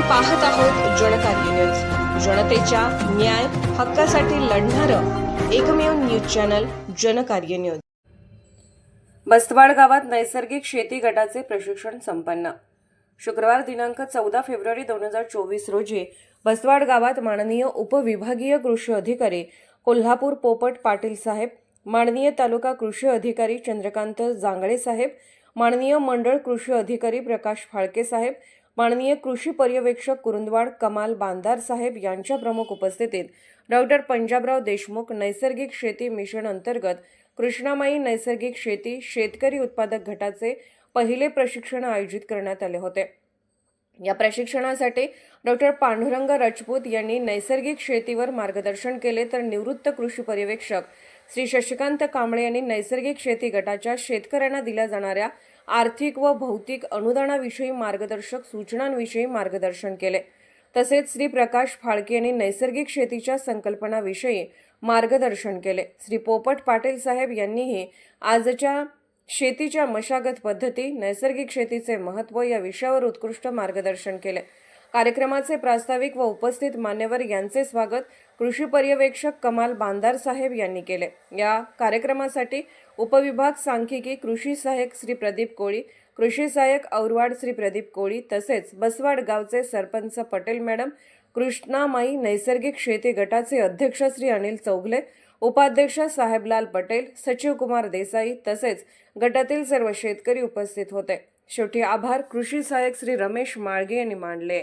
पाहत आहोत जनकार्य न्यूज जनतेच्या न्याय हक्कासाठी लढणारं एकमेव news channel Jankarya news Bastwad गावात नैसर्गिक शेती गटाचे प्रशिक्षण संपन्न. शुक्रवार दिनांक चौदा फेब्रुवारी दोन हजार चोवीस रोजी बसवाड गावात माननीय उपविभागीय कृषी अधिकारी कोल्हापूर पोपट पाटील साहेब माननीय तालुका कृषी अधिकारी चंद्रकांत जांगळे साहेब माननीय मंडळ कृषी अधिकारी प्रकाश फाळके साहेब माननीय कृषी पर्यवेक्षक कुरुंदवाड कमाल बांदार साहेब यांच्या प्रमुख उपस्थितीत डॉक्टर पंजाबराव देशमुख नैसर्गिक शेती मिशन अंतर्गत कृष्णामाई नैसर्गिक शेती शेतकरी उत्पादक गटाचे पहिले प्रशिक्षण आयोजित करण्यात आले होते. या प्रशिक्षणासाठी डॉक्टर पांडुरंग राजपूत यांनी नैसर्गिक शेतीवर मार्गदर्शन केले तर निवृत्त कृषी पर्यवेक्षक श्री शशिकांत कांबळे यांनी नैसर्गिक शेती गटाच्या शेतकऱ्यांना दिल्या जाणाऱ्या आर्थिक व भौतिक अनुदानाविषयी मार्गदर्शक सूचनांविषयी मार्गदर्शन केले. तसेच श्री प्रकाश फाळके यांनी नैसर्गिक शेतीच्या संकल्पनाविषयी मार्गदर्शन केले. श्री पोपट पाटील साहेब यांनीही आजच्या शेतीच्या मशागत पद्धती नैसर्गिक शेतीचे महत्त्व या विषयावर उत्कृष्ट मार्गदर्शन केले. कार्यक्रमाचे प्रास्ताविक व उपस्थित मान्यवर यांचे स्वागत कृषी पर्यवेक्षक कमाल बांदार साहेब यांनी केले. या कार्यक्रमासाठी उपविभाग सांख्यिकी कृषी सहाय्यक श्री प्रदीप कोळी कृषी सहाय्यक औरवाड श्री प्रदीप कोळी तसेच बसवाड गावचे सरपंच पटेल मॅडम कृष्णामाई नैसर्गिक शेती गटाचे अध्यक्ष श्री अनिल चौगले उपाध्यक्ष साहेबलाल पटेल सचिव कुमार देसाई तसेच गटातील सर्व शेतकरी उपस्थित होते. शेवटी आभार कृषी सहाय्यक श्री रमेश माळगे यांनी मांडले